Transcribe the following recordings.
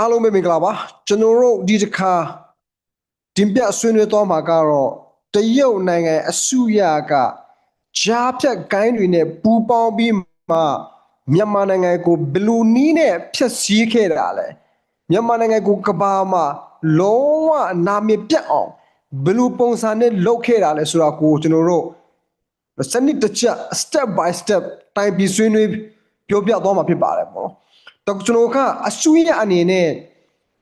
အားလုံးပဲမင်္ဂလာပါကျွန်တော်တို့ဒီတစ်ခါတင်ပြဆွေးနွေးသွားမှာကတော့တရုတ်နိုင်ငံအစုရကကြားဖြတ်ကိုင်းတွေနဲ့ပူးပေါင်းပြီးမှမြန်မာနိုင်ငံကိုဘယ်လူနီးနဲ့ဖျက်ဆီးခဲ့တာလဲမြန်မာနိုင်ငံကိုကဘာမှာလုံးဝနာမည်ပြတ်အောင်ဘယ်လူပုံစံနဲ့လုပ်ခဲ့တာလဲဆိုတာကိုကျွန်တော်တို့စနစ်တကျ step by step တိုင်ပြီးဆွေးနွေးပြောပြသွားမှာဖြစ်ပါတယ်ပေါ့နော် တော့ကျွန်တော်ကအဆူရအနေနဲ့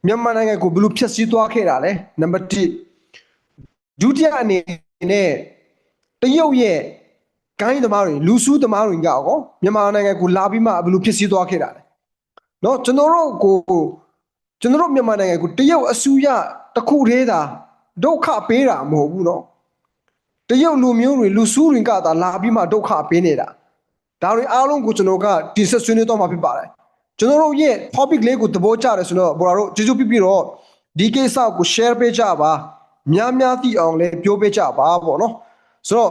မြန်မာနိုင်ငံကိုဘယ်လိုဖျက်ဆီးသွားခဲ့တာလဲနံပါတ်1ဒုတိယအနေနဲ့တရုတ်ရဲ့ဂိုင်းသမားတွေလူစုသမားတွေကရောမြန်မာနိုင်ငံကိုလာပြီးမှဘယ်လိုဖျက်ဆီးသွားခဲ့တာလဲเนาะကျွန်တော်တို့ကိုကျွန်တော်တို့မြန်မာနိုင်ငံကိုတရုတ်အဆူရတစ်ခုတည်းသာဒုက္ခပေးတာမဟုတ်ဘူးเนาะတရုတ်လူမျိုးတွေလူစုတွေကသာလာပြီးမှဒုက္ခပေးနေတာဒါတွေအားလုံးကိုကျွန်တော်ကဒီဆက်ဆွေးနွေးတော့မှာဖြစ်ပါတယ် ကျွန်တော်တို့ရဲ့ topic လေးကိုသဘောကျတယ်ဆိုတော့ဘော်ဒါတို့ကျေးဇူးပြုပြီးတော့ဒီကိစ္စကို share ပေးကြပါများများသိအောင်လည်းပြောပေးကြပါပေါ့နော်ဆိုတော့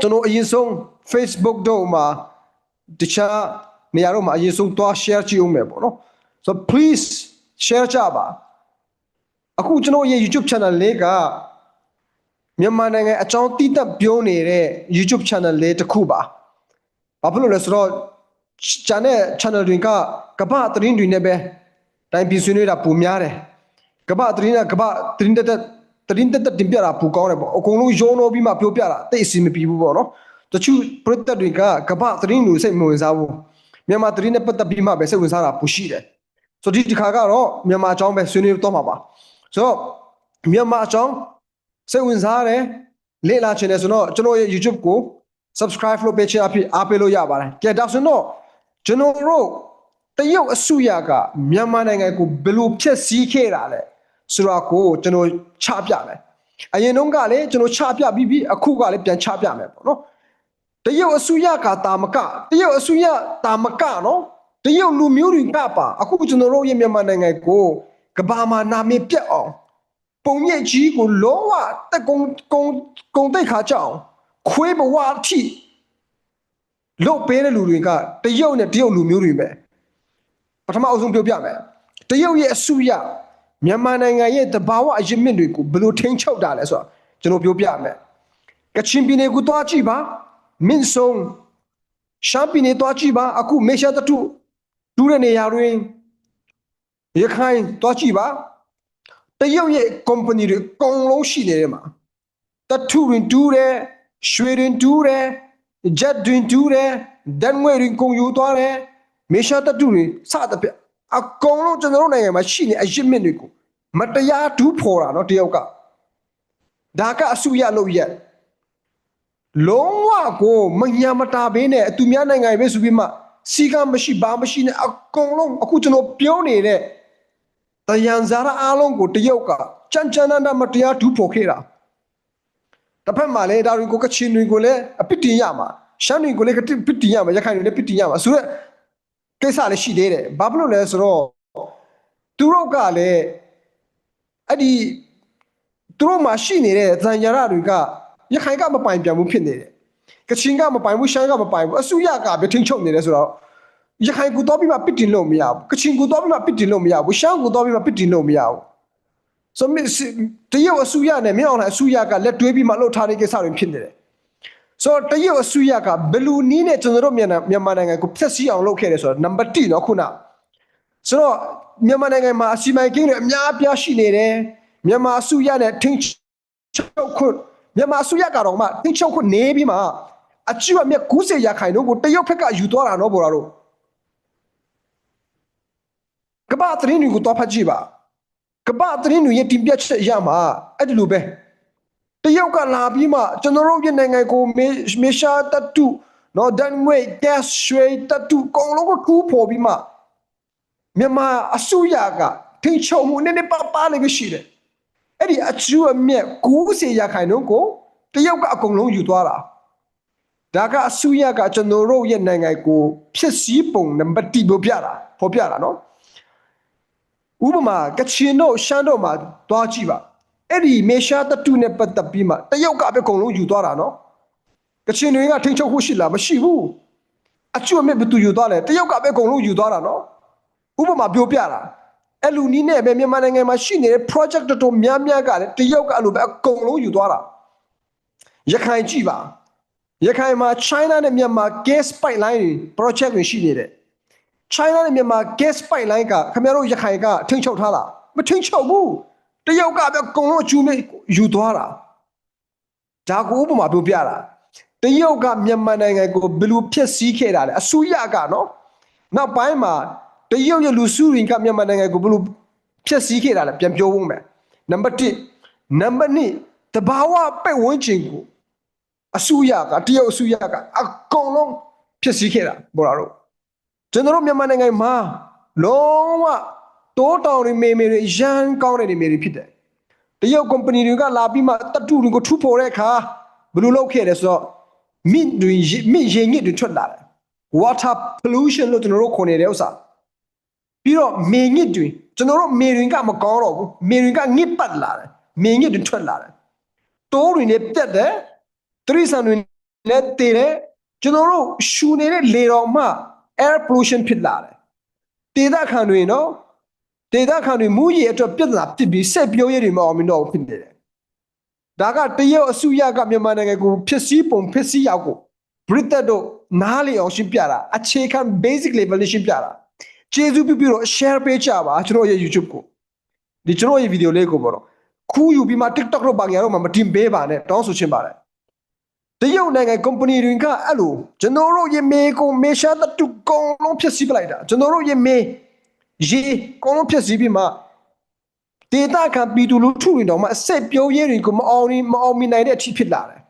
ကျွန်တော်အရင်ဆုံး Facebook တို့မှာတခြားနေရာတို့မှာအရင်ဆုံးသွား share ကြည့်အောင်မယ်ပေါ့နော်ဆိုတော့ please share ကြပါအခုကျွန်တော်ရဲ့ YouTube channel လေးကမြန်မာနိုင်ငံအကြောင်းတည်တက်ပြောနေတဲ့ YouTube channel လေးတစ်ခုပါဘာဖြစ်လို့လဲဆိုတော့ channel channel တွေကကမ္ဘာသတင်းတွေနဲ့ပဲတိုင်းပြည်ဆွေးနွေးတာပုံများတယ်ကမ္ဘာသတင်းကကမ္ဘာသတင်းတက်တက်သတင်းတက်တက်တင်ပြတာပူကောင်းတယ်ပေါ့အကုန်လုံးရောနှောပြီးမှပြောပြတာတိတ်အစီမပြေဘူးပေါ့နော်တချို့ပရိသတ်တွေကကမ္ဘာသတင်းတွေစိတ်မဝင်စားဘူးမြန်မာသတင်းနဲ့ပတ်သက်ပြီးမှပဲစိတ်ဝင်စားတာပူရှိတယ်ဆိုတော့ဒီတစ်ခါကတော့မြန်မာအကြောင်းပဲဆွေးနွေးတော့မှာပါဆိုတော့မြန်မာအကြောင်းစိတ်ဝင်စားတယ်လေ့လာချင်တယ်ဆိုတော့ကျွန်တော်ရဲ့ YouTube ကို subscribe လုပ်ပေးချင်အဖြစ်အားပေးလို့ရပါတယ်။ကဲဒါဆိုတော့ ကျွန်တော်တို့တရုတ်အစုရကမြန်မာနိုင်ငံကိုဘယ်လိုဖျက်ဆီးခဲ့တာလဲဆိုတာကိုကျွန်တော်ချပြမယ်။အရင်တုန်းကလည်းကျွန်တော်ချပြပြီးပြီးအခုကလည်းပြန်ချပြမယ်ပေါ့နော်။တရုတ်အစုရကတာမကတရုတ်အစုရတာမကနော်တရုတ်လူမျိုးတွေကပါအခုကျွန်တော်တို့ရဲ့မြန်မာနိုင်ငံကိုကဘာမှာနာမည်ပြတ်အောင်ပုံရိပ်ကြီးကိုလုံးဝတက်ကုံကုံကုံတိတ်ခါကြအောင်ခွေးဘဝအထိ လုတ်ပေးတဲ့လူတွေကတရုတ်နဲ့တရုတ်လူမျိုးတွေပဲပထမအဆုံးပြောပြမယ်တရုတ်ရဲ့အစုရမြန်မာနိုင်ငံရဲ့တဘာဝအရင်းမြစ်တွေကိုဘယ်လိုထိန်းချုပ်တာလဲဆိုတာကျွန်တော်ပြောပြမယ်ကချင်ပြည်နယ်ကိုတွားကြည့်ပါမင်းဆုံရှမ်းပြည်နယ်တွားကြည့်ပါအခုမေရှာတတုတူးတဲ့နေရာတွင်ရခိုင်တွားကြည့်ပါတရုတ်ရဲ့ company တွေအကုန်လုံးရှိနေတယ်မှာတထူတွင်တူးတယ်ရွှေတွင်တူးတယ် ဂျက်တွင်တူးတယ်ဒန်ငွေရင်ကုန်ယူသွားတယ်မေရှာတတူတွေစသဖြင့်အကုန်လုံးကျွန်တော်တို့နိုင်ငံမှာရှိနေအရစ်မြစ်တွေကိုမတရားဒူးဖော်တာနော်တယောက်ကဒါကအဆူရလို့ရက်လုံးဝကိုမညာမတာဘင်းနဲ့အတူများနိုင်ငံပဲဆိုပြီးမှစီကမရှိဘာမရှိနဲ့အကုန်လုံးအခုကျွန်တော်ပြောနေတဲ့တယံဇာရအားလုံးကိုတယောက်ကကြမ်းကြမ်းတမ်းတမ်းမတရားဒူးဖော်ခဲ့တာ တစ်ဖက်မှာလည်းဒါတွေကိုကချင်တွေကိုလည်းအပစ်တင်ရမှာရှမ်းတွေကိုလည်းကပစ်တင်ရမှာရခိုင်တွေလည်းပစ်တင်ရမှာဆိုတော့ကိစ္စလည်းရှိသေးတယ်ဘာဖြစ်လို့လဲဆိုတော့သူတို့ကလည်းအဲ့ဒီသူတို့မှာရှိနေတဲ့ဇန်ရရတွေကရခိုင်ကမပိုင်ပြန်ဘူးဖြစ်နေတယ်ကချင်ကမပိုင်ဘူးရှမ်းကမပိုင်ဘူးအစုရကပဲထိန်းချုပ်နေတယ်ဆိုတော့ရခိုင်ကိုတော့ပြီးမှပစ်တင်လို့မရဘူးကချင်ကိုတော့ပြီးမှပစ်တင်လို့မရဘူးရှမ်းကိုတော့ပြီးမှပစ်တင်လို့မရဘူး ဆိုမြတရုတ်အစိုးရနဲ့မြောက်အောင်အစိုးရကလက်တွဲပြီးမှလှုပ်ထားတဲ့ကိစ္စတွေဖြစ်နေတယ်ဆိုတော့တရုတ်အစိုးရကဘယ်လိုနည်းနဲ့ကျွန်တော်တို့မြန်မာနိုင်ငံကိုဖျက်ဆီးအောင်လုပ်ခဲ့တယ်ဆိုတော့နံပါတ်1နော်ခုနဆိုတော့မြန်မာနိုင်ငံမှာအစီအမံကိန်းတွေအများအပြားရှိနေတယ်မြန်မာအစိုးရနဲ့ထင်းချုပ်ခွမြန်မာအစိုးရကတော့မှထင်းချုပ်ခွနေပြီးမှအကျိုးအမြတ်90ရာခိုင်နှုန်းကိုတရုတ်ဘက်ကယူသွားတာနော်ဗော်ရာတို့ကမ္ဘာသတင်းတွေကိုတော့ဖတ်ကြည့်ပါ ကမ္ဘာသတင်းတွေရဲ့တင်ပြချက်ရမှာအဲ့ဒီလိုပဲတရုတ်ကလာပြီးမှကျွန်တော်တို့ရဲ့နိုင်ငံကိုမေမေရှာတတူနော်ဒန်ငွေ gas ရွှေတတူအကုန်လုံးကိုထူးဖော်ပြီးမှမြန်မာအစိုးရကထိချုံမှုနည်းနည်းပါးပါးလေးပဲရှိတယ်အဲ့ဒီအကျိုးအမြတ်90ရာခိုင်နှုန်းကိုတရုတ်ကအကုန်လုံးယူသွားတာဒါကအစိုးရကကျွန်တော်တို့ရဲ့နိုင်ငံကိုဖြစ်စည်းပုံနံပါတ်1ပြောပြတာဖော်ပြတာနော် ဥပမာကချင်တို့ရှမ်းတို့မှာတွားကြည့်ပါအဲ့ဒီမေရှာတတူနဲ့ပတ်သက်ပြီးမှတရုတ်ကပဲအကုန်လုံးယူသွားတာနော်ကချင်တွေကထိန်းချုပ်ဖို့ရှိလားမရှိဘူးအကျွတ်မြတ်ဘသူယူသွားလဲတရုတ်ကပဲအကုန်လုံးယူသွားတာနော်ဥပမာပြောပြတာအဲ့လူနီးနဲ့ပဲမြန်မာနိုင်ငံမှာရှိနေတဲ့ project တော်တော်များများကလည်းတရုတ်ကအဲ့လိုပဲအကုန်လုံးယူသွားတာရခိုင်ကြည့်ပါရခိုင်မှာ China နဲ့မြန်မာ gas pipeline တွေ project တွေရှိနေတယ် China နဲ့မြန်မာ gas pipeline ကခင်ဗျားတို့ရခိုင်ကထိန်းချုပ်ထားလားမထိန်းချုပ်ဘူးတရုတ်ကပဲအကုန်လုံးအကျူးနဲ့ယူသွားတာဒါကိုဥပမာပြောပြတာတရုတ်ကမြန်မာနိုင်ငံကိုဘယ်လိုဖျက်ဆီးခဲ့တာလဲအစိုးရကနော်နောက်ပိုင်းမှာတရုတ်ရဲ့လူစုရင်ကမြန်မာနိုင်ငံကိုဘယ်လိုဖျက်ဆီးခဲ့တာလဲပြန်ပြောဖို့မယ်နံပါတ်1နံပါတ်2တဘာဝပဲ့ဝန်းကျင်ကိုအစိုးရကတရုတ်အစိုးရကအကုန်လုံးဖျက်ဆီးခဲ့တာဘောလားတို့ ကျွန်တော်တို့မြန်မာနိုင်ငံမှာလုံးဝတိုးတောင်တွေမေမေတွေရန်ကောင်းတဲ့နေမေတွေဖြစ်တယ်။တရုတ်ကုမ္ပဏီတွေကလာပြီးမှတတုတွေကိုထူဖော်တဲ့အခါဘယ်လိုလုပ်ခဲ့လဲဆိုတော့မြင့်တွေရေမြင့်ရေညစ်တွေထွက်လာတယ်။ water pollution လို့ကျွန်တော်တို့ခေါ်နေတဲ့ဥစ္စာ။ပြီးတော့မေညစ်တွေကျွန်တော်တို့မေတွေကမကောင်းတော့ဘူး။မေတွေကငစ်ပတ်လာတယ်။မေညစ်တွေထွက်လာတယ်။တိုးတွေနဲ့ပြတ်တယ်။တရိษံတွေနဲ့တည်တယ်။ကျွန်တော်တို့ရှူနေတဲ့လေတော်မှ air pollution ဖြစ်လာတယ်ဒေသခံတွေနော်ဒေသခံတွေမူရည်အတွက်ပြဿနာဖြစ်ပြီးဆက်ပြောရည်တွေမအောင်မတော့ဖြစ်နေတယ်ဒါကတရုတ်အစုရကမြန်မာနိုင်ငံကိုဖြစ်စည်းပုံဖြစ်စည်းရောက်ကို Britain တို့နားလေအောင်ရှင်းပြတာအခြေခံ basic level နဲ့ရှင်းပြတာကျေးဇူးပြုပြီးတော့ share ပေးကြပါကျွန်တော်ရဲ့ YouTube ကိုဒီကျွန်တော်ရဲ့ video လေးကိုပေါ့နော်ခူးယူပြီးမှ TikTok တို့ပါကြရတော့မှမတင်ပေးပါနဲ့တောင်းဆိုချင်ပါတယ် တရုတ်နိုင်ငံကုမ္ပဏီတွေကအဲ့လိုကျွန်တော်တို့ရေမေကိုမေရှာတတူကုံလုံးဖြစ်စီပလိုက်တာကျွန်တော်တို့ရေမေရေကုံလုံးဖြစ်စီပြီးမှဒေတာခံပြည်သူလူထုတွေတော့မှအဆက်ပြောရဲတွေကိုမအောင်နေမအောင်မြင်နိုင်တဲ့အထိဖြစ်လာတယ်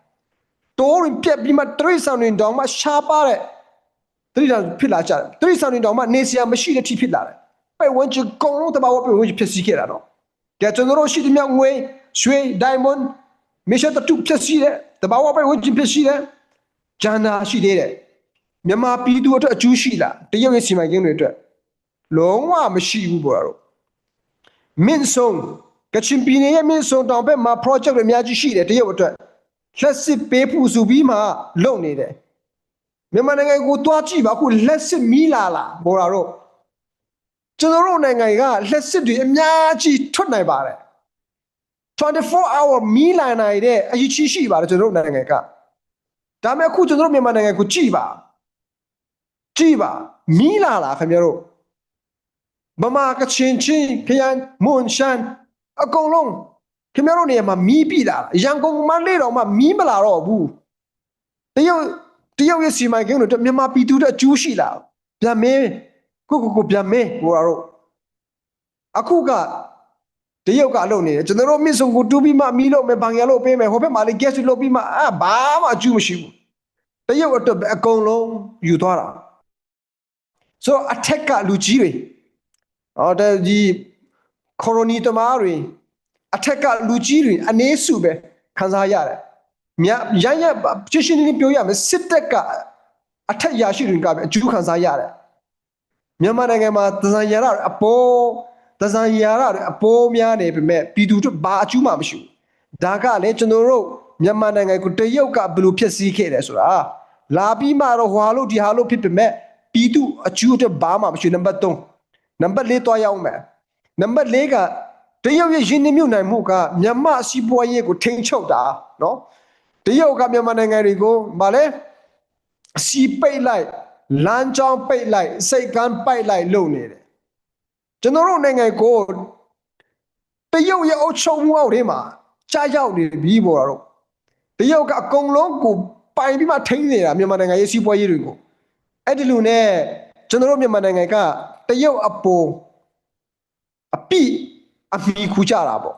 တိုးရင်ပြက်ပြီးမှတရိษံတွေတော့မှရှားပါတဲ့တရိษံဖြစ်လာကြတယ်တရိษံတွေတော့မှနေစရာမရှိတဲ့အထိဖြစ်လာတယ်ပဲဝန်းကျင်ကုံလုံးတဘာဝပဲဝန်းကျင်ဖြစ်စီခဲ့တာတော့ကဲကျွန်တော်တို့ရှိတဲ့မြောက်ငွေရွှေ diamond မေ ရှာတတူဖြစ်စီတယ်တဘာဝပဲဝင်ချင်းဖြစ်စီတယ်ဂျန်နာရှိသေးတယ်မြန်မာပြည်သူအတွက်အကျိုးရှိလားတရုတ်ရဲ့စီမံကိန်းတွေအတွက်လုံးဝမရှိဘူးပေါ့တော့မင်းဆုံကချင်ပြည်နယ်ရဲ့မင်းဆုံတောင်ဘက်မှာ project တွေအများကြီးရှိတယ်တရုတ်အတွက်လက်စစ်ပေးဖို့ဆိုပြီးမှလုပ်နေတယ်မြန်မာနိုင်ငံကိုတွားကြည့်ပါအခုလက်စစ်မီးလာလာပေါ်လာတော့ကျွန်တော်တို့နိုင်ငံကလက်စစ်တွေအများကြီးထွက်နိုင်ပါတယ် 24 hour မီးလိုင်းနိုင်တဲ့အရေးကြီးရှိပါတယ်ကျွန်တော်တို့နိုင်ငံကဒါပေမဲ့အခုကျွန်တော်တို့မြန်မာနိုင်ငံကိုကြည့်ပါကြည့်ပါမီးလာလားခင်ဗျားတို့မမကချင်ချင်းခရန်မွန်ရှန်အကုန်လုံးခင်ဗျားတို့နေရာမှာမီးပြီလာရန်ကုန်မန္တလေးတော့မှမီးမလာတော့ဘူးတရုတ်တရုတ်ရဲ့စီမံကိန်းတွေအတွက်မြန်မာပြည်သူတွေအကျိုးရှိလားပြန်မင်းကိုကိုကိုပြန်မင်းဟိုတော့အခုက တရုတ်ကအလုပ်နေတယ်ကျွန်တော်တို့မြင့်ဆုံကိုတူးပြီးမှမီးလို့မယ်ဘန်ရလို့ပေးမယ်ဟိုဘက်မှာလည်း gas လို့ပြီးမှအာဘာမှအကျူးမရှိဘူးတရုတ်အတွက်ပဲအကုန်လုံးယူသွားတာဆိုတော့ attack ကလူကြီးတွေဟောတဲ့ဒီကိုရိုနီတမားတွေ attack ကလူကြီးတွေအနေစုပဲခံစားရတယ်မြရရချစ်ရှင်းနေပြောရမယ်စစ်တပ်ကအထက်ရရှိတွေကပဲအကျူးခံစားရတယ်မြန်မာနိုင်ငံမှာသဇံရရအပေါ် တဇန်ရာရအပေါ်များနေပေမဲ့ပြည်သူတို့ဘာအကျူးမှမရှိဘူးဒါကလည်းကျွန်တော်တို့မြန်မာနိုင်ငံကိုတရုတ်ကဘယ်လိုဖြစ်စည်းခဲ့တယ်ဆိုတာလာပြီးမှတော့ဟွာလို့ဒီဟာလို့ဖြစ်ပေမဲ့ပြည်သူအကျူးအတွက်ဘာမှမရှိနံပါတ်3နံပါတ်4တွားရောက်မယ်နံပါတ်4ကတရုတ်ရဲ့ရင်းနှီးမြှုပ်နှံမှုကမြန်မာစီးပွားရေးကိုထိန်းချုပ်တာနော်တရုတ်ကမြန်မာနိုင်ငံတွေကိုဗာလဲအစီပိတ်လိုက်လမ်းကြောင်းပိတ်လိုက်စိတ်ကမ်းပိတ်လိုက်လုပ်နေတယ် ကျွန်တော်တို့နိုင်ငံကိုတရုတ်ရဲ့အုပ်ချုပ်မှုအောက်ထဲမှာကြာရောက်နေပြီပေါ်တော့တရုတ်ကအကုန်လုံးကိုပိုင်ပြီးမှထိန်းနေတာမြန်မာနိုင်ငံရဲ့စီးပွားရေးတွေကိုအဲ့ဒီလိုနဲ့ကျွန်တော်တို့မြန်မာနိုင်ငံကတရုတ်အပေါ်အပိအမိခူကြတာပေါ့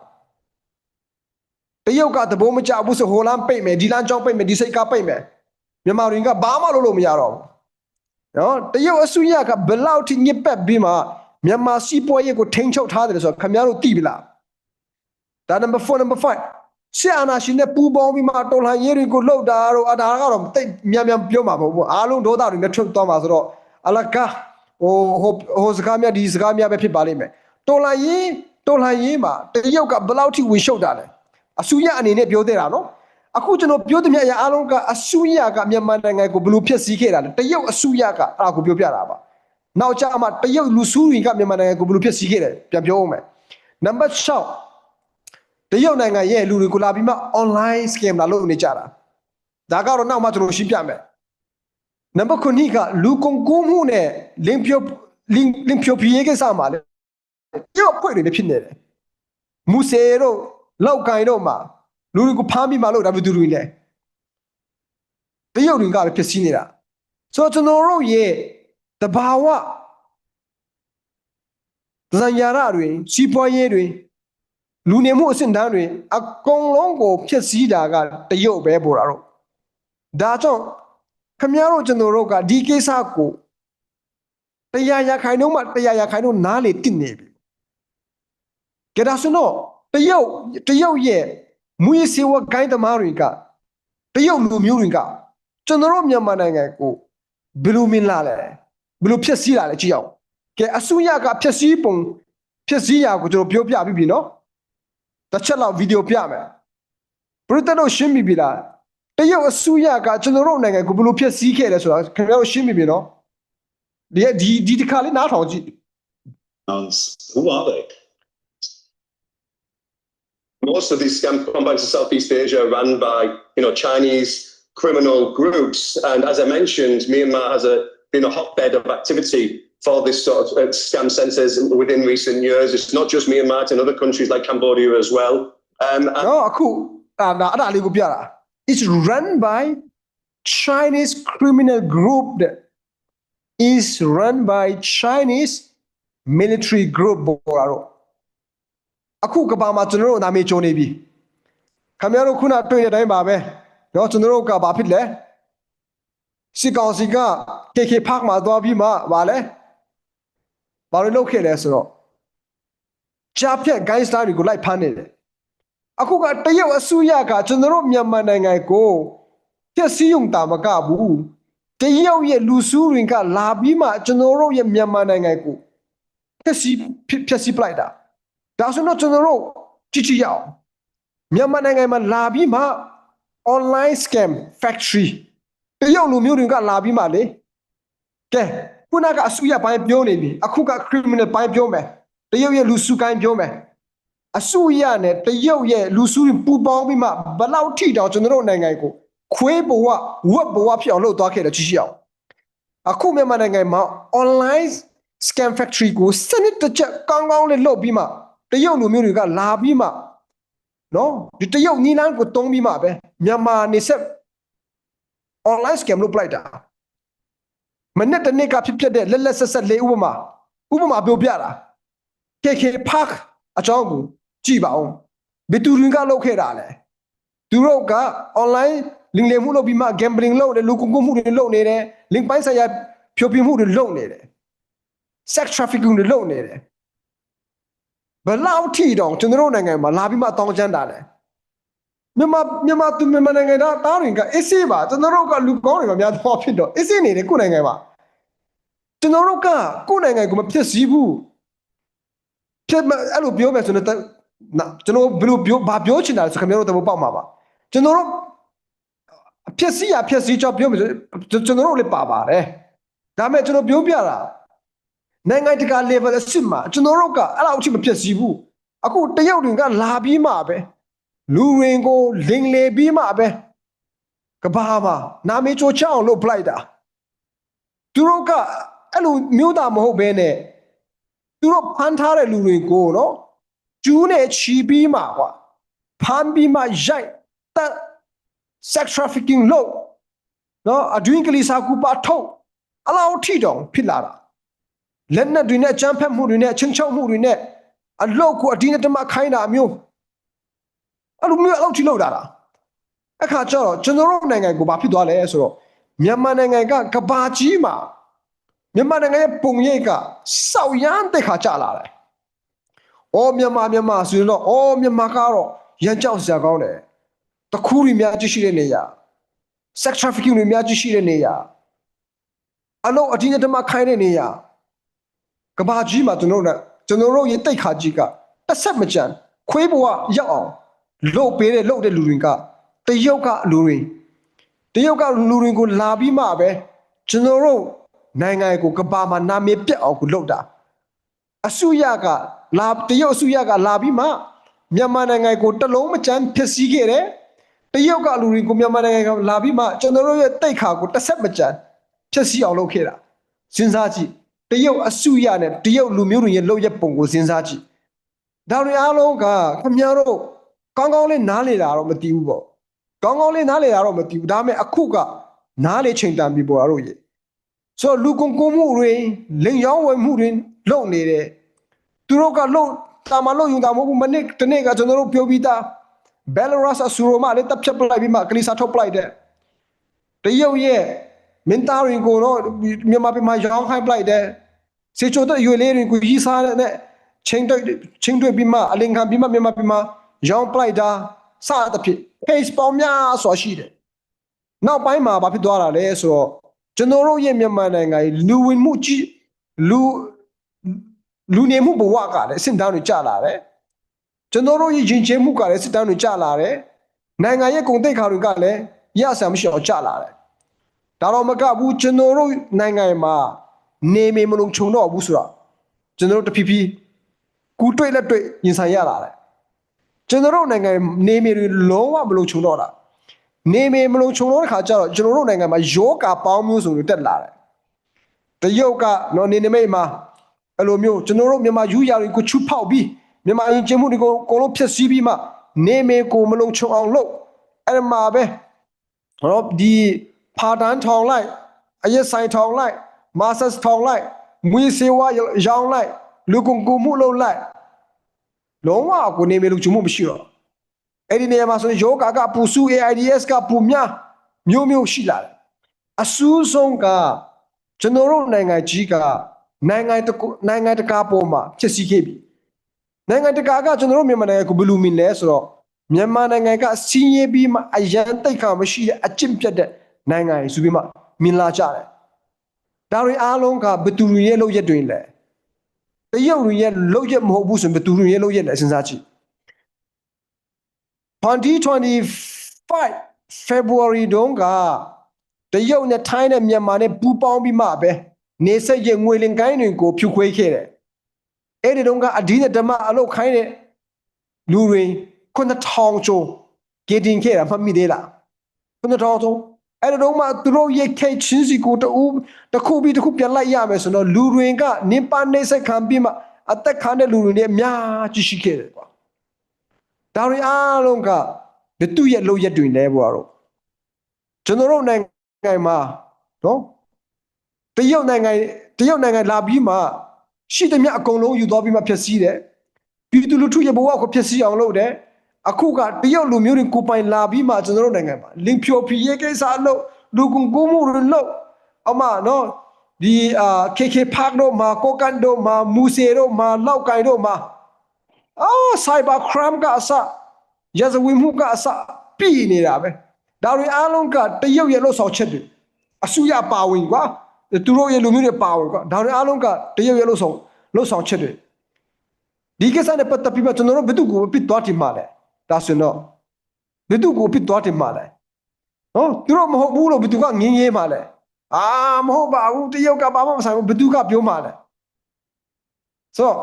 တရုတ်ကသဘောမကျဘူးဆိုဟိုလမ်းပိတ်မယ်ဒီလမ်းကြောင်းပိတ်မယ်ဒီစိတ်ကပိတ်မယ်မြန်မာတွေကဘာမှလုပ်လို့မရတော့ဘူးနော်တရုတ်အစိုးရကဘယ်လောက်ထိညစ်ပတ်ပြီးမှ မြန်မာစီးပွားရေးကိုထိန်းချုပ်ထားတယ်ဆိုတော့ခင်ဗျားတို့သိပြီလားဒါ number 4 number 5ဆရာနာရှင်နဲ့ပူပေါင်းပြီးမှတော်လှန်ရေးတွေကိုလှုပ်တာတော့အဒါကတော့တိတ်မြန်မြန်ပြောမှာမဟုတ်ဘူးအားလုံးဒေါသတွေနဲ့ထွက်သွားမှာဆိုတော့အလကာဟိုဟိုဟိုစကားများဒီစကားများပဲဖြစ်ပါလိမ့်မယ်တော်လှန်ရေးတော်လှန်ရေးမှာတရုတ်ကဘယ်လောက်ထိဝင်ရှုပ်တာလဲအစူရအနေနဲ့ပြောသေးတာနော်အခုကျွန်တော်ပြောသမျှအရာအားလုံးကအစူရကမြန်မာနိုင်ငံကိုဘယ်လိုဖျက်ဆီးခဲ့တာလဲတရုတ်အစူရကအဲ့ဒါကိုပြောပြတာပါ နောက်ကြမှာတရုတ်လူစုတွေကမြန်မာနိုင်ငံကိုဘယ်လိုဖြစ်စီခဲ့တယ်ပြန်ပြောအောင်မယ်နံပါတ်6တရုတ်နိုင်ငံရဲ့လူတွေကိုလာပြီးမှ online scam လာလုပ်နေကြတာဒါကတော့နောက်မှကျွန်တော်ရှင်းပြမယ်နံပါတ်9ကလူကုန်ကူးမှုနဲ့လင်ဖြိုလင်လင်ဖြိုပြရေးကိစ္စမှာလေတရုတ်အဖွဲ့တွေလည်းဖြစ်နေတယ်မူဆေတို့လောက်ကိုင်တို့မှာလူတွေကိုဖမ်းပြီးမှလို့ဒါပဲသူတွေလဲတရုတ်တွေကပဲဖြစ်စီနေတာဆိုတော့ကျွန်တော်တို့ရဲ့ တဘာဝဇန်ယာရတွေစီးပွားရေးတွေလူနေမှုအဆင့်တန်းတွေအကုန်လုံးကိုဖြစ်စည်းတာကတရုတ်ပဲပေါ်တာတော့ဒါကြောင့်ခမရတို့ကျွန်တော်တို့ကဒီကိစ္စကိုတရားရခိုင်နှုန်းမှတရားရခိုင်နှုန်းနားလေတည်နေပြီကြဒါဆိုတော့တရုတ်တရုတ်ရဲ့မူရစီဝဂိုင်းသမားတွေကတရုတ်လူမျိုးတွေကကျွန်တော်တို့မြန်မာနိုင်ငံကိုဘယ်လိုမြင်လာလဲ ဘယ်လိုဖြစ်စည်းလာလဲကြည့်အောင်ကဲအစိုးရကဖြစ်စည်းပုံဖြစ်စည်းရာကိုကျွန်တော်ပြောပြပြီးပြီနော်တစ်ချက်လောက်ဗီဒီယိုပြမယ်ပရိသတ်တို့ရှင်းပြီပြီလားတရုတ်အစိုးရကကျွန်တော်တို့နိုင်ငံကိုဘယ်လိုဖြစ်စည်းခဲ့လဲဆိုတာခင်ဗျားတို့ရှင်းပြီပြီနော်ဒီဒီဒီတစ်ခါလေးနားထောင်ကြည့် Announce who are they? Most of these scam combines in Southeast Asia are run by you know Chinese criminal groups, and as I mentioned, Myanmar has a been a hotbed of activity for this sort of uh, scam centres within recent years. It's not just Myanmar; it's in other countries like Cambodia as well. Um, and နော်အခုအာဒါအဲ့ဒါလေးကိုပြတာ It's run by Chinese criminal group that is run by Chinese military group ပေါ်လာတော့အခုကဘာမှာကျွန်တော်တို့နာမည်ကြုံ စ်လဲစစ်ကောင်စီက KK Park မှာသွားပြီးမှဗာလဲဘာလို့လုပ်ခဲ့လဲဆိုတော့ကြားဖြတ် gangster တွေကိုလိုက်ဖမ်းနေတယ်အခုကတရုတ်အစိုးရကကျွန်တော်တို့မြန်မာနိုင်ငံကိုဖျက်ဆီးုံတာမကဘူးတရုတ်ရဲ့လူစုတွေကလာပြီးမှကျွန်တော်တို့ရဲ့မြန်မာနိုင်ငံကိုဖျက်ဆီးဖျက်ဆီးပလိုက်တာဒါဆိုတော့ကျွန်တော်တို့ကြည့်ကြည့်ရအောင်မြန်မာနိုင်ငံမှာလာပြီးမှ online scam factory တရုတ်လူမျိုးတွေကလာပြီးမှလေကဲခုနကအစိုးရပိုင်းပြောနေပြီအခုက criminal ပိုင်းပြောမယ်တရုတ်ရဲ့လူစုကိုင်းပြောမယ်အစိုးရနဲ့တရုတ်ရဲ့လူစုတွေပူပေါင်းပြီးမှဘယ်လောက်ထိတောင်ကျွန်တော်တို့နိုင်ငံကိုခွေးဘဝဝက်ဘဝဖြစ်အောင်လုပ်သွားခဲ့တယ်ကြည့်ရှအောင်အခုမြန်မာနိုင်ငံမှာ online scam factory ကိုစနစ်တကျကောင်းကောင်းလေးလုပ်ပြီးမှတရုတ်လူမျိုးတွေကလာပြီးမှနော်ဒီတရုတ်နီလန်းကိုတုံးပြီးမှပဲမြန်မာနေဆက် online scam လုပ်ပလိုက်တာမနေ့တနေ့ကဖြစ်ဖြစ်တဲ့လက်လက်ဆက်ဆက်လေးဥပမာဥပမာပြောပြတာ KK Park အကြောင်းကိုကြည့်ပါဦးဘယ်သူတွေကလုပ်ခဲ့တာလဲသူတို့က online လင်လေမှုလုပ်ပြီးမှ gambling လုပ်တယ်လူကုန်ကူးမှုတွေလုပ်နေတယ် link ပိုင်းဆိုင်ရာဖြိုပြမှုတွေလုပ်နေတယ် sex trafficking တွေလုပ်နေတယ်ဘယ်လောက်ထိတောင်ကျွန်တော်တို့နိုင်ငံမှာလာပြီးမှတောင်းချမ်းတာလဲ မြန်မာမြန်မာသူမြန်မာနိုင်ငံသားတားတွေကအေးစေးပါကျွန်တော်တို့ကလူကောင်းတွေမများတော့ဖြစ်တော့အေးစေးနေတယ်ကိုယ်နိုင်ငံမှာကျွန်တော်တို့ကကိုယ်နိုင်ငံကိုမဖြစ်စည်းဘူးဖြစ်မအဲ့လိုပြောမယ်ဆိုတော့နာကျွန်တော်ဘယ်လိုပြောဘာပြောချင်တာလဲဆိုခင်ဗျားတို့တဘောပေါက်မှာပါကျွန်တော်တို့အဖြစ်စီရဖြစ်စီကြောင့်ပြောမယ်ဆိုကျွန်တော်တို့လည်းပါပါတယ်ဒါပေမဲ့ကျွန်တော်ပြောပြတာနိုင်ငံတကာ level အစ်မှာကျွန်တော်တို့ကအဲ့လောက်အထိမဖြစ်စီဘူးအခုတရုတ်တွေကလာပြီးမှပဲ လူရင်ကိုလင်လေပြီးမှပဲကဘာမှာနာမည်ချိုချအောင်လုပ်ပလိုက်တာသူတို့ကအဲ့လိုမျိုးသားမဟုတ်ဘဲနဲ့သူတို့ဖမ်းထားတဲ့လူတွေကိုနော်ကျူးနဲ့ချီပြီးမှကွာဖမ်းပြီးမှရိုက်တက် sex trafficking လို့နော်အတွင်းကလေးစာကူပါထုတ်အလောက်ထိတောင်ဖြစ်လာတာလက်နက်တွေနဲ့အကြမ်းဖက်မှုတွေနဲ့ချင်းချောက်မှုတွေနဲ့အလောက်ကိုအဒီနဲ့တမခိုင်းတာအမျိုး အဲ့လိုမျိုးအလောက်ထိလောက်တာလားအခါကျတော့ကျွန်တော်တို့နိုင်ငံကိုဘာဖြစ်သွားလဲဆိုတော့မြန်မာနိုင်ငံကကဘာကြီးမှာမြန်မာနိုင်ငံရဲ့ပုံရိပ်ကစောက်ရမ်းတဲ့ခါကြလာတယ်။အော်မြန်မာမြန်မာဆိုရင်တော့အော်မြန်မာကတော့ရန်ကြောက်စရာကောင်းတယ်။တခုရီများကြည့်ရှိတဲ့နေရာ sex trafficking တွေများကြည့်ရှိတဲ့နေရာအလုံးအတင်းအဓမ္မခိုင်းတဲ့နေရာကဘာကြီးမှာကျွန်တော်တို့ကျွန်တော်တို့ရဲ့တိတ်ခါကြီးကတစ်ဆက်မကြံခွေးဘဝရောက်အောင် လုတ်ပေးတဲ့လုတ်တဲ့လူတွေကတရုတ်ကလူတွေတရုတ်ကလူတွေကိုလာပြီးမှပဲကျွန်တော်တို့နိုင်ငံကိုကဘာမှာနာမည်ပြတ်အောင်ကိုလုပ်တာအစုရကလာတရုတ်အစုရကလာပြီးမှမြန်မာနိုင်ငံကိုတလုံးမချမ်းဖြစ်စည်းခဲ့တယ်တရုတ်ကလူတွေကိုမြန်မာနိုင်ငံကလာပြီးမှကျွန်တော်တို့ရဲ့တိတ်ခါကိုတစ်ဆက်မချမ်းဖြစ်စည်းအောင်လုပ်ခဲ့တာစဉ်းစားကြည့်တရုတ်အစုရနဲ့တရုတ်လူမျိုးတွေရဲ့လုပ်ရက်ပုံကိုစဉ်းစားကြည့်ဒါတွေအားလုံးကခင်ဗျားတို့ ကောင်းကောင်းလေးနားလေတာတော့မသိဘူးပေါ့ကောင်းကောင်းလေးနားလေတာတော့မသိဘူးဒါပေမဲ့အခုကနားလေချိန်တန်ပြီပေါ်တာတို့ရေဆိုတော့လူကုန်ကူမှုတွေလိန်ရောင်းဝယ်မှုတွေလုပ်နေတယ်သူတို့ကလုပ်တာမလုပ်ယူတာမဟုတ်ဘူးမနစ်တစ်နေ့ကကျွန်တော်တို့ပြောပြီးသားဘယ်လရုစ်အဆူရိုမာလည်းတပ်ဖြတ်ပလိုက်ပြီးမှကလီစာထုတ်ပလိုက်တယ်တရုတ်ရဲ့မင်းသားရင်ကိုတော့မြန်မာပြည်မှာရောင်းခိုင်းပလိုက်တယ်စေချိုတဲ့ရွေလေးတွေကိုကြီးစားတဲ့ချင်းတွေ့ချင်းတွေ့ပြီးမှအလင်ခံပြီးမှမြန်မာပြည်မှာ ရောင်းပလိုက်တာစသဖြင့် page ပေါင်းများစွာရှိတယ်နောက်ပိုင်းမှာဘာဖြစ်သွားတာလဲဆိုတော့ကျွန်တော်တို့ရဲ့မြန်မာနိုင်ငံရဲ့လူဝင်မှုကြီးလူလူနေမှုဘဝကလည်းအဆင့်တန်းတွေကျလာတယ်ကျွန်တော်တို့ရဲ့ယဉ်ကျေးမှုကလည်းအဆင့်တန်းတွေကျလာတယ်နိုင်ငံရဲ့ကုန်သိက္ခာတွေကလည်းရဆံမရှိအောင်ကျလာတယ်ဒါတော့မကဘူးကျွန်တော်တို့နိုင်ငံမှာနေမေမလုံးခြုံတော့ဘူးဆိုတော့ကျွန်တော်တို့တဖြည်းဖြည်းကူတွေ့လက်တွေ့ရင်ဆိုင်ရလာတယ် ကျွန်တော်တို့နိုင်ငံနေမေတွေလုံးဝမလုံးခြုံတော့တာနေမေမလုံးခြုံတော့တဲ့ခါကျတော့ကျွန်တော်တို့နိုင်ငံမှာယောဂပေါင်းမျိုးစုံတွေတက်လာတယ်။တရုတ်ကနော်နေနေမိတ်မှာအဲ့လိုမျိုးကျွန်တော်တို့မြန်မာယူရာတွေကိုချူဖောက်ပြီးမြန်မာယဉ်ကျေးမှုတွေကိုအကုန်လုံးဖျက်ဆီးပြီးမှနေမေကိုမလုံးခြုံအောင်လုပ်အဲ့ဒီမှာပဲနော်ဒီဖာတန်းထောင်လိုက်အရက်ဆိုင်ထောင်လိုက်မာဆတ်ထောင်လိုက်မွေးစေဝါရောင်းလိုက်လူကုန်ကူမှုလုပ်လိုက် လုံးဝကိုနေမေလုံးချုံမှုမရှိတော့အဲ့ဒီနေရာမှာဆိုရင်ယောဂကပူစု AIDS ကပူများမျိုးမျိုးရှိလာတယ်အဆူးဆုံးကကျွန်တော်တို့နိုင်ငံကြီးကနိုင်ငံတကူနိုင်ငံတကာပေါ်မှာဖြစ်စီခဲ့ပြီနိုင်ငံတကာကကျွန်တော်တို့မြန်မာနိုင်ငံကိုဘယ်လိုမြင်လဲဆိုတော့မြန်မာနိုင်ငံကစီးရဲပြီးမှအရန်တိတ်ခါမရှိတဲ့အကျင့်ပြတ်တဲ့နိုင်ငံကြီးဆိုပြီးမှမြင်လာကြတယ်ဒါတွေအားလုံးကဘယ်သူတွေရဲ့လုပ်ရက်တွေလဲ တရုတ်တွေရဲ့လုပ်ရက်မဟုတ်ဘူးဆိုရင်ဘယ်သူတွေရဲ့လုပ်ရက်လဲစဉ်းစားကြည့်2025 February တုန်းကတရုတ်နဲ့ထိုင်းနဲ့မြန်မာနဲ့ပူးပေါင်းပြီးမှပဲနေဆက်ရငွေလင်ကိုင်းတွေကိုဖြူခွေးခဲ့တယ်။အဲ့ဒီတုန်းကအဒီနဲ့ဓမ္မအလုတ်ခိုင်းတဲ့လူတွေ9000ကျော်ကတင်ခဲ့တာမှတ်မိသေးလား9000ကျော် အဲ့ဒီတုန်းကသူတို့ရဲ့ခေတ်ချင်းစီကိုတူတစ်ခုပြီးတစ်ခုပြန်လိုက်ရမယ်ဆိုတော့လူတွေကနိပ္ပန်နေဆက်ခံပြီးမှအသက်ခံတဲ့လူတွေနဲ့အများကြီးရှိခဲ့တယ်ကွာဒါတွေအားလုံးကဘသူရဲ့လုပ်ရက်တွေလဲပေါ့တော့ကျွန်တော်တို့နိုင်ငံမှာနော်တရုတ်နိုင်ငံတရုတ်နိုင်ငံလာပြီးမှရှိသမျှအကုန်လုံးယူသွားပြီးမှဖျက်ဆီးတယ်ပြည်သူလူထုရဲ့ဘဝကိုဖျက်ဆီးအောင်လုပ်တယ် အခုကတရုတ်လူမျိုးတွေကိုပိုင်လာပြီးမှကျွန်တော်တို့နိုင်ငံမှာလင်ဖြိုဖီရဲ့ကိစ္စအလုပ်လူကုန်ကူးမှုတွေလုပ်အမနော်ဒီအာ KK Park တို့မှာကိုကန်တို့မှာမူစေတို့မှာလောက်ကိုင်တို့မှာအော် cyber crime ကအစရာဇဝတ်မှုကအစပြည်နေတာပဲဒါတွေအားလုံးကတရုတ်ရဲ့လို့ဆောင်ချက်တွေအစုရပါဝင်ကွာသူတို့ရဲ့လူမျိုးတွေပါဝင်ကွာဒါတွေအားလုံးကတရုတ်ရဲ့လို့ဆောင်လို့ဆောင်ချက်တွေဒီကိစ္စနဲ့ပတ်သက်ပြီးမှကျွန်တော်တို့ဘယ်သူကိုပြစ်သွားတင်မှာလဲ ဒါဆိုရင်တော့ဘယ်သူကိုပြစ်သွားတင်မှာလဲဟောသူတို့မဟုတ်ဘူးလို့ဘယ်သူကငင်းရေးမှာလဲအာမဟုတ်ပါဘူးတရုတ်ကဘာမှမဆိုင်ဘူးဘယ်သူကပြောမှာလဲဆိုတော့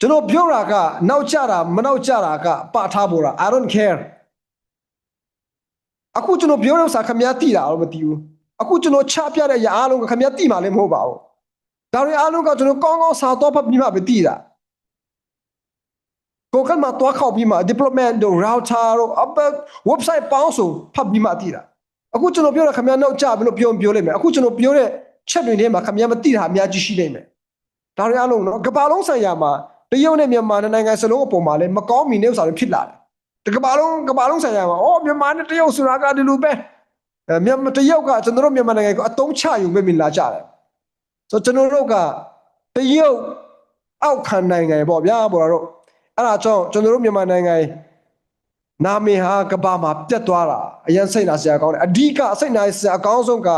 ကျွန်တော်ပြောတာကနောက်ကျတာမနောက်ကျတာကပထားပေါ်တာ I don't care အခုကျွန်တော်ပြောတဲ့ဥစ္စာခင်ဗျားသိတာတော့မသိဘူးအခုကျွန်တော်ချပြတဲ့ຢာအားလုံးကခင်ဗျားသိမှာလည်းမဟုတ်ပါဘူးဒါတွေအားလုံးကကျွန်တော်ကောင်းကောင်းစာတော့ဖတ်ပြီးမှပဲသိတာ ကိုကမှတော့ခောက်ပြီးမှ development တို့ router တို့ about website ပေါင်းစုံဖတ်ပြီးမှသိတာအခုကျွန်တော်ပြောတာခင်ဗျားနောက်ကျပြီလို့ပြောပြောလိုက်မယ်အခုကျွန်တော်ပြောတဲ့ချက်တွေထဲမှာခင်ဗျားမသိတာအများကြီးရှိနေမယ်ဒါတွေအားလုံးနော်ကမ္ဘာလုံးဆိုင်ရာမှာတရုတ်နဲ့မြန်မာနဲ့နိုင်ငံစလုံးအပေါ်မှာလည်းမကောင်းမီနေဥစ္စာတွေဖြစ်လာတယ်တကမ္ဘာလုံးကမ္ဘာလုံးဆိုင်ရာမှာအော်မြန်မာနဲ့တရုတ်ဆိုတာကဒီလိုပဲအဲမြန်မာတရုတ်ကကျွန်တော်တို့မြန်မာနိုင်ငံကိုအတုံးချယူမဲ့မြင်လာကြတယ်ဆိုတော့ကျွန်တော်တို့ကတရုတ်အောက်ခံနိုင်ငံပေါ့ဗျာပေါ့တော့ အဲ့ဒါကြောင့်ကျွန်တော်တို့မြန်မာနိုင်ငံနာမည်ဟာကမ္ဘာမှာပြတ်သွားတာအရင်စိတ်နာစရာကောင်းတယ်အဓိကစိတ်နာစရာအကောင်းဆုံးက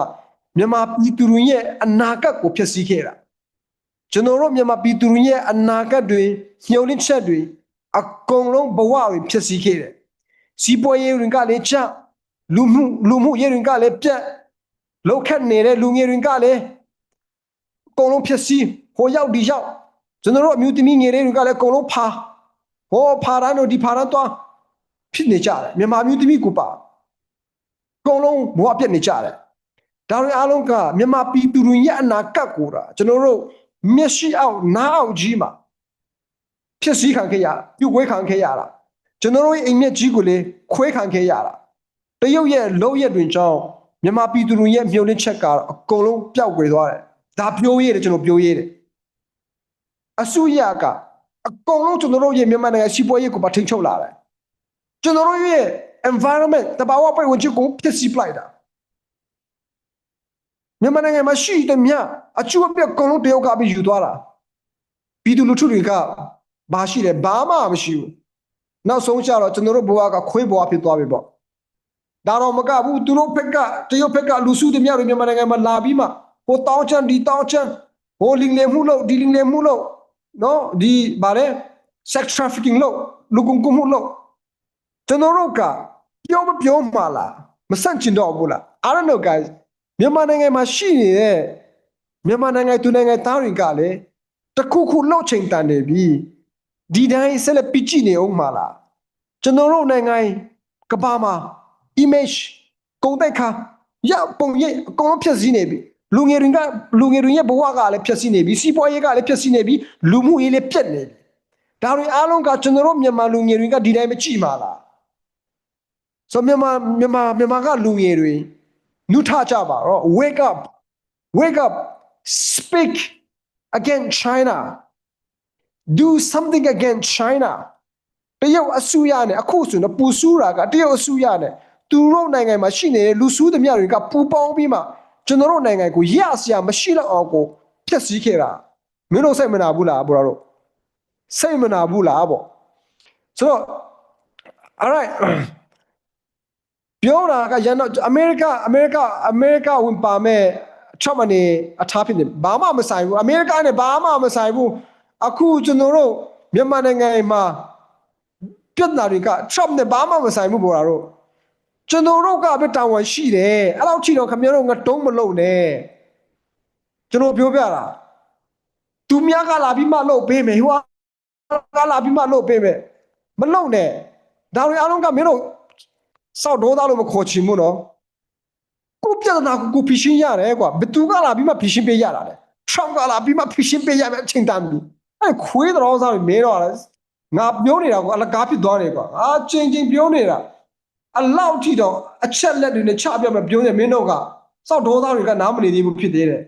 မြန်မာပြည်သူတွေရဲ့အနာဂတ်ကိုဖျက်ဆီးခဲ့တာကျွန်တော်တို့မြန်မာပြည်သူတွေရဲ့အနာဂတ်တွေညှို့လင့်ချက်တွေအကုန်လုံးဘဝတွေဖြစ်စီခဲ့တယ်။စီးပွားရေးတွေကလည်းချလူမှုလူမှုရေးတွေကလည်းပြတ်လောက်ခတ်နေတဲ့လူငယ်တွေကလည်းကုန်လုံးဖြစ်စီဟိုရောက်ဒီရောက်ကျွန်တော်တို့အမျိုးသမီးငယ်လေးတွေကလည်းအကုန်လုံးဖာ ဟောဖာရန်တို့ဒီဖာရန်တော့ဖြစ်နေကြတယ်မြန်မာအမျိုးသမီးကိုပါအကုန်လုံးဘဝပြတ်နေကြတယ်ဒါတွေအားလုံးကမြန်မာပြည်သူတွေရဲ့အနာကပ်ကိုတာကျွန်တော်တို့မျက်ရှိအောင်နားအောင်ကြီးမှာဖြစ်စည်းခံခဲ့ရပြုတ်ဝဲခံခဲ့ရတာကျွန်တော်တို့ရဲ့အိမ်မက်ကြီးကိုလေခွဲခံခဲ့ရတာတရုတ်ရဲ့လုံးရက်တွင်ကြောင့်မြန်မာပြည်သူတွေရဲ့မျှော်လင့်ချက်ကတော့အကုန်လုံးပျောက်ကွယ်သွားတယ်ဒါပြောရည်တယ်ကျွန်တော်ပြောရည်တယ်အစိုးရက အကုန်လုံးကျွန်တော်တို့ရဲ့မြန်မာနိုင်ငံစီးပွားရေးကိုပါထိန်းချုပ်လာတယ်ကျွန်တော်တို့ရဲ့ environment တဘာဝပတ်ဝန်းကျင်ကိုဖြစ်စီပလိုက်တာမြန်မာနိုင်ငံမှာရှိတဲ့မြအကျိုးအပြတ်အကုန်လုံးတရုတ်ကပြီးယူသွားတာပြည်သူလူထုတွေကဘာရှိလဲဘာမှမရှိဘူးနောက်ဆုံးကျတော့ကျွန်တော်တို့ဘဝကခွေးဘဝဖြစ်သွားပြီပေါ့ဒါတော့မကဘူးသူတို့ဘက်ကတရုတ်ဘက်ကလူစုတဲ့မြတွေမြန်မာနိုင်ငံမှာလာပြီးမှဟိုတောင်းချမ်းဒီတောင်းချမ်းဟိုလင်းလေမှုလို့ဒီလင်းလေမှုလို့ နော်ဒီဗါလဲ sex trafficking လို့လူကုန်ကူးမှုလို့ကျွန်တော်တို့ကပြောမပြောမှလားမဆန့်ကျင်တော့ဘူးလား I don't know guys မြန်မာနိုင်ငံမှာရှိနေတဲ့မြန်မာနိုင်ငံသူနိုင်ငံသားတွေကလည်းတစ်ခုခုလှုပ်ချိန်တန်နေပြီဒီတိုင်းဆက်လက်ပြကြည့်နေအောင်မှာလားကျွန်တော်တို့နိုင်ငံကဘာမှာ image ကုန်တိုက်ခါရပုံရိပ်အကုန်လုံးဖြည့်ဆည်းနေပြီ လူငယ်တွေကလူငယ်တွေရဲ့ဘဝကလည်းဖြည့်ဆည်းနေပြီစီးပွားရေးကလည်းဖြည့်ဆည်းနေပြီလူမှုရေးလည်းပြတ်နေပြီဒါတွေအားလုံးကကျွန်တော်တို့မြန်မာလူငယ်တွေကဒီတိုင်းမကြည့်မှာလားဆိုမြန်မာမြန်မာမြန်မာကလူငယ်တွေနုထကြပါတော့ wake up wake up speak against China do something against China တရုတ်အစိုးရနဲ့အခုဆိုတော့ပူဆူးတာကတရုတ်အစိုးရနဲ့သူတို့နိုင်ငံမှာရှိနေတဲ့လူဆူးသမျှတွေကပူပေါင်းပြီးမှ ကျွန်တော်တို့နိုင်ငံကိုရစရာမရှိတော့အောင်ကိုဖျက်ဆီးခဲ့တာမင်းတို့စိတ်မနာဘူးလားဘုရားတို့စိတ်မနာဘူးလားပေါ့ဆိုတော့ alright ပြောတာကရန်တော့အမေရိကအမေရိကအမေရိကဝင်ပါမဲ့ချော့မနေအထားဖြစ်နေဘာမှမဆိုင်ဘူးအမေရိကနဲ့ဘာမှမဆိုင်ဘူးအခုကျွန်တော်တို့မြန်မာနိုင်ငံမှာပြဿနာတွေက Trump နဲ့ဘာမှမဆိုင်ဘူးပေါ်တာတော့ ကျွန်တော်တို့ကပဲတာဝန်ရှိတယ်အဲ့လောက်ချိတော့ခင်ဗျားတို့ငတုံးမလုံနဲ့ကျွန်တော်ပြောပြတာသူများကလာပြီးမှလှုပ်ပေးမယ်ဟိုကလာပြီးမှလှုပ်ပေးမယ်မလုံနဲ့ဒါတွေအားလုံးကမင်းတို့စောက်ဒေါသလို့မခေါ်ချင်ဘူးနော်ကိုပြဿနာကိုကိုဖြေရှင်းရတယ်ကွာဘသူကလာပြီးမှဖြေရှင်းပေးရတာလေ Trump ကလာပြီးမှဖြေရှင်းပေးရမယ်အချိန်တန်ပြီအဲ့ခွေးတော်စားပြီးမဲတော့လဲငါပြောနေတာကွာအလကားဖြစ်သွားတယ်ကွာအာချင်းချင်းပြောနေတာ အလောက်ထိတော့အချက်လက်တွေနဲ့ချပြမပြောနေမင်းတို့ကစောက်ဒေါသတွေကနားမနေသေးဘူးဖြစ်သေးတယ်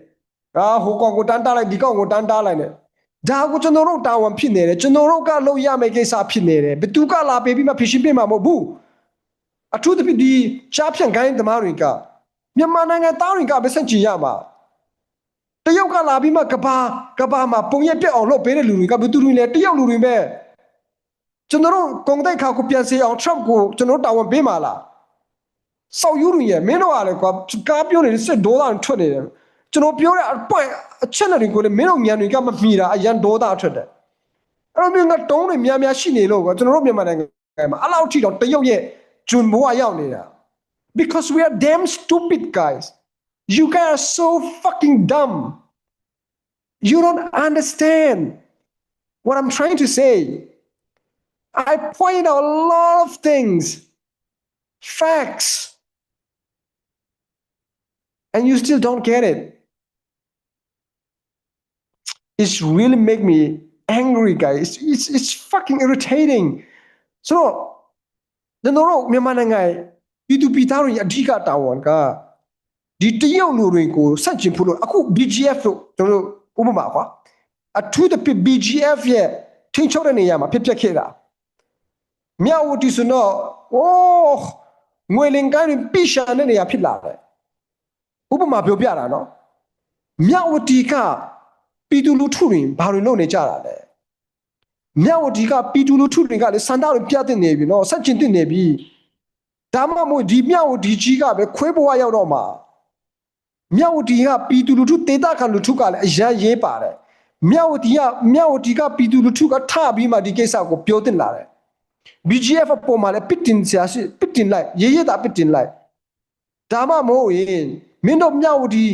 အာဟိုကောင်ကိုတန်းတားလိုက်ဒီကောင်ကိုတန်းတားလိုက်နဲ့ဒါကိုကျွန်တော်တို့တာဝန်ဖြစ်နေတယ်ကျွန်တော်တို့ကလုပ်ရမယ့်ကိစ္စဖြစ်နေတယ်ဘသူကလာပေးပြီးမှဖြေရှင်းပေးမှာမဟုတ်ဘူးအထူးသဖြင့်ဒီချားဖြန့်ကိုင်းသမားတွေကမြန်မာနိုင်ငံသားတွေကပဲစန့်ကျင်ရမှာတရုတ်ကလာပြီးမှကဘာကဘာမှာပုံရက်ပြက်အောင်လုပ်ပေးတဲ့လူတွေကဘယ်သူတွေလဲတရုတ်လူတွေပဲ ကျွန်တော်တို့ကုန်တိုက်ခါကိုပြန်စေအောင် Trump ကိုကျွန်တော်တို့တာဝန်ပေးမှာလားစောက်ယူရရဲ့မင်းတို့ကလည်းကွာကားပြောနေတဲ့စစ်ဒေါသထွက်နေတယ်ကျွန်တော်ပြောတဲ့အပွင့်အချက်လက်တွေကိုလည်းမင်းတို့မြန်တွေကမမီတာအရန်ဒေါသထွက်တယ်အဲ့တော့မျိုးကတုံးတွေများများရှိနေလို့ကွာကျွန်တော်တို့မြန်မာနိုင်ငံမှာအဲ့လောက်ထိတော့တရုတ်ရဲ့ဂျွန်ဘိုးကရောက်နေတာ because we are damn stupid guys you guys are so fucking dumb you don't understand what i'm trying to say i point out a lot of things facts and you still don't get it it's really make me angry guys it's it's fucking irritating so ကျွန်တော်တို့မြန်မာနိုင်ငံပြည်သူပြည်သားတွေရဲ့အဓိကတာဝန်ကဒီတရုတ်လူတွေကိုစန့်ကျင်ဖို့လို့အခု BGF လို့ကျွန်တော်တို့ဥပမာကွာအထူးသဖြင့် BGF ရဲ့ထိန်းချုပ်တဲ့နေရာမှာဖြစ်ပျက်ခဲ့တာ မြောက်ဝတီဆိုတော့အိုးငွေလင်ကိုင်းပြရှာတဲ့နေရာဖြစ်လာတယ်ဥပမာပြောပြတာနော်မြောက်ဝတီကပြည်သူလူထုတွေဘာတွေလုပ်နေကြတာလဲမြောက်ဝတီကပြည်သူလူထုတွေကလည်းစန္ဒတွေပြတ်တင်နေပြီနော်ဆက်ကျင်တင်နေပြီဒါမှမဟုတ်ဒီမြောက်ဝတီကြီးကပဲခွေးဘဝရောက်တော့မှာမြောက်ဝတီကပြည်သူလူထုတေတာခံလူထုကလည်းအရန်ရေးပါတယ်မြောက်ဝတီကမြောက်ဝတီကပြည်သူလူထုကထပြီးမှဒီကိစ္စကိုပြောတင်လာတယ် BGF အပေါ်မှာလည်းပစ်တင်ဆရာရှိပစ်တင်လိုက်ရေးရတာပစ်တင်လိုက်ဒါမှမဟုတ်ရင်မင်းတို့မြောက်ဝတီ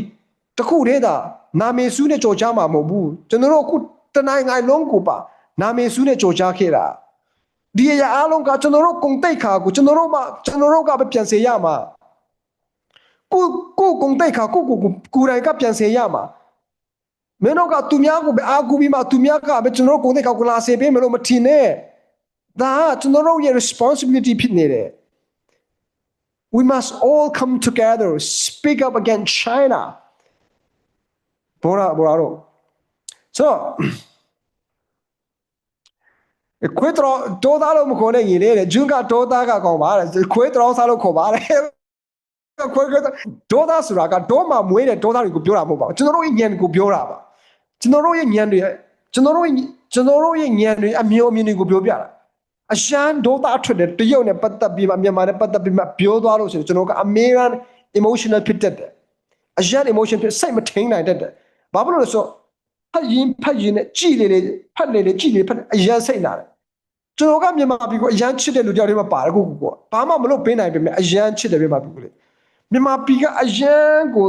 တခုတည်းသာနာမည်စုနဲ့ကြော်ကြားမှာမဟုတ်ဘူးကျွန်တော်တို့အခုတနိုင်ငံလုံးကိုပါနာမည်စုနဲ့ကြော်ကြားခဲ့တာဒီအရာအားလုံးကကျွန်တော်တို့ကုန်တိတ်ခါကိုကျွန်တော်တို့မှကျွန်တော်တို့ကပဲပြန်စေရမှာကိုကိုကုန်တိတ်ခါကိုကိုကိုကိုယ်တိုင်ကပြန်စေရမှာမင်းတို့ကသူများကိုပဲအာကူပြီးမှသူများကပဲကျွန်တော်တို့ကုန်တိတ်ခါကိုလာစေပေးမလို့မထင်နဲ့ ဒါကကျွန်တော်တို့ရဲ့ responsibility ဖြစ်နေတယ် we must all come together speak up against China ဘောရာဘောရာတော့ so ခွေးတော်ဒေါသားလို့မခေါ်နဲ့ရင်လေတဲ့ဂျွန်းကဒေါသားကကောင်းပါတဲ့ခွေးတော်စားလို့ခေါ်ပါတယ်ခွေးကဒေါသားဆိုတာကဒေါမှာမွေးတဲ့ဒေါသားတွေကိုပြောတာမဟုတ်ပါဘူးကျွန်တော်တို့ရဲ့ညံကိုပြောတာပါကျွန်တော်တို့ရဲ့ညံတွေကျွန်တော်တို့ကျွန်တော်တို့ရဲ့ညံတွေအမျိုးအမြင်တွေကိုပြောပြတာ အရှမ်းဒေါသားထွက်တဲ့တရုတ်နဲ့ပတ်သက်ပြီးမှမြန်မာနဲ့ပတ်သက်ပြီးမှပြောသွားလို့ဆိုရင်ကျွန်တော်ကအမေရန် emotional ဖြစ်တတ်တယ်အရှမ်း emotion ဖြစ်စိတ်မထိန်နိုင်တတ်တယ်ဘာဖြစ်လို့လဲဆိုတော့ဖတ်ရင်ဖတ်ရင်နဲ့ကြည်လေလေဖတ်လေလေကြည်လေဖတ်အရန်စိတ်နာတယ်ကျွန်တော်ကမြန်မာပြည်ကိုအရန်ချစ်တဲ့လူတယောက်တည်းမှာပါတယ်ကိုကိုကိုဘာမှမလုပ်ပေးနိုင်ပေမဲ့အရန်ချစ်တယ်မြန်မာပြည်ကိုလေမြန်မာပြည်ကအရန်ကို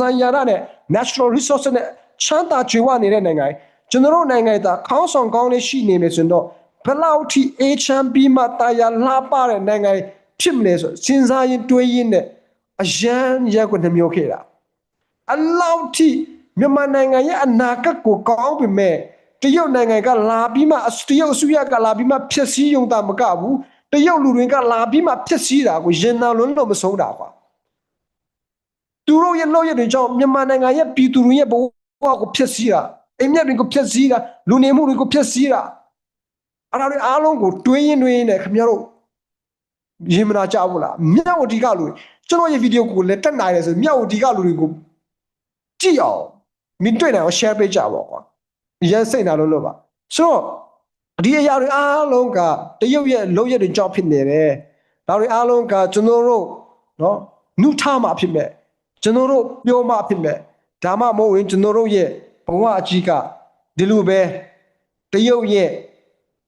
ဇန်ရရနဲ့ natural resource နဲ့ချမ်းသာကြွယ်ဝနေတဲ့နိုင်ငံကျွန်တော်တို့နိုင်ငံသားခေါင်းဆောင်ကောင်းလေးရှိနေမယ်ဆိုရင်တော့ ဘယ်လောက်ထိအေချမ်းပြီးမှတာယာလှပတဲ့နိုင်ငံဖြစ်မလဲဆိုစဉ်းစားရင်တွေးရင်နဲ့အရန်ရက်ကိုနှမျောခဲ့တာအလောက်ထိမြန်မာနိုင်ငံရဲ့အနာဂတ်ကိုကောင်းပေမဲ့တရုတ်နိုင်ငံကလာပြီးမှတရုတ်အစိုးရကလာပြီးမှဖျက်ဆီးယုံတာမကဘူးတရုတ်လူတွေကလာပြီးမှဖျက်ဆီးတာကိုရင်နာလွန်းလို့မဆုံးတာကွာသူတို့ရဲ့လောက်ရတဲ့ကြောင့်မြန်မာနိုင်ငံရဲ့ပြည်သူတွေရဲ့ဘဝကိုဖျက်ဆီးတာအိမ်မြတ်တွေကိုဖျက်ဆီးတာလူနေမှုတွေကိုဖျက်ဆီးတာ အဲ့ဒါတွေအားလုံးကိုတွေးရင်တွေးရင်နဲ့ခင်ဗျားတို့ရင်မနာကြဘူးလားမြောက်ဝတီကလူတွေကျွန်တော်ရဲ့ဗီဒီယိုကိုလည်းတက်နိုင်တယ်ဆိုမြောက်ဝတီကလူတွေကိုကြည့်အောင်မင်းတွေ့နိုင်အောင် share ပေးကြပါကွာရန်စိတ်နာလို့လို့ပါဆိုတော့ဒီအရာတွေအားလုံးကတရုတ်ရဲ့လုံရက်တွေကြောင့်ဖြစ်နေတယ်ဒါတွေအားလုံးကကျွန်တော်တို့နော်နုထမှဖြစ်မဲ့ကျွန်တော်တို့ပြောမှဖြစ်မဲ့ဒါမှမဟုတ်ရင်ကျွန်တော်တို့ရဲ့ဘဝအကြီးကဒီလိုပဲတရုတ်ရဲ့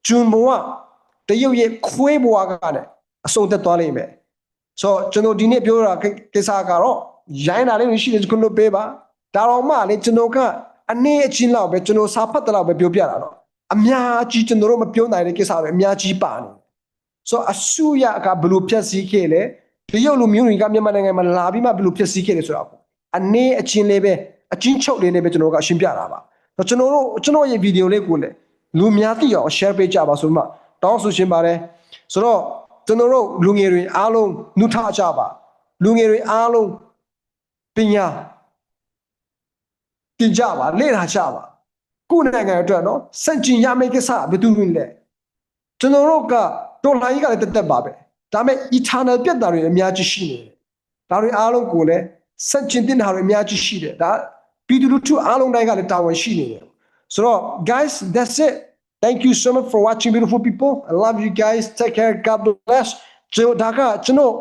ကျွန်းဘဝတရုတ်ရဲ့ခွေးဘဝကလည်းအဆုံးသက်သွားလိမ့်မယ်ဆိုတော့ကျွန်တော်ဒီနေ့ပြောတာကိစ္စကတော့ရိုင်းတာလေးရှိတယ်ကျွန်တော်ပေးပါဒါတော့မှလေကျွန်တော်ကအနည်းအချင်းလောက်ပဲကျွန်တော်စာဖတ်တဲ့လောက်ပဲပြောပြတာတော့အများကြီးကျွန်တော်တို့မပြောနိုင်တဲ့ကိစ္စတွေအများကြီးပါနေဆိုတော့အဆူရကဘယ်လိုဖြတ်စည်းခဲ့လဲတရုတ်လူမျိုးတွေကမြန်မာနိုင်ငံမှာလာပြီးမှဘယ်လိုဖြတ်စည်းခဲ့လဲဆိုတာကိုအနည်းအချင်းလေးပဲအချင်းချုပ်လေးနဲ့ပဲကျွန်တော်ကအရှင်းပြတာပါတော့ကျွန်တော်တို့ကျွန်တော်ရဲ့ဗီဒီယိုလေးကိုလည်း လူများသိအောင် share ပေးကြပါဆိုမှတောင်းဆိုရှင်းပါတယ်ဆိုတော့ကျွန်တော်တို့လူငယ်တွေအားလုံးနှုထကြပါလူငယ်တွေအားလုံးပညာတင်ကြပါလေ့လာကြပါကိုယ်နိုင်ငံအတွက်နော်စန့်ကျင်ရမယ့်ကိစ္စဘယ်သူတွေလဲကျွန်တော်တို့ကတော်လိုင်းကြီးကလည်းတက်တက်ပါပဲဒါပေမဲ့ eternal ပြတ်တာတွေအများကြီးရှိနေတယ်ဒါတွေအားလုံးကိုလည်းစန့်ကျင်တင်တာတွေအများကြီးရှိတယ်ဒါပြည်သူလူထုအားလုံးတိုင်းကလည်းတာဝန်ရှိနေတယ် ဆိုတော့ guys that's it thank you so much for watching beautiful people i love you guys take care god bless ကျွန်တော်ဒါကကျွန်တော်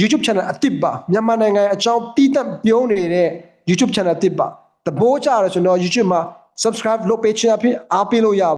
YouTube channel အတစ်ပါမြန်မာနိုင်ငံအကြောင်းတည်တံ့ပြောနေတဲ့ YouTube channel အတစ်ပါတဘိုးကြရဆိုတော့ YouTube မှာ subscribe လုပ်ပေးချင်အဖြစ်အားပေးလို့ရ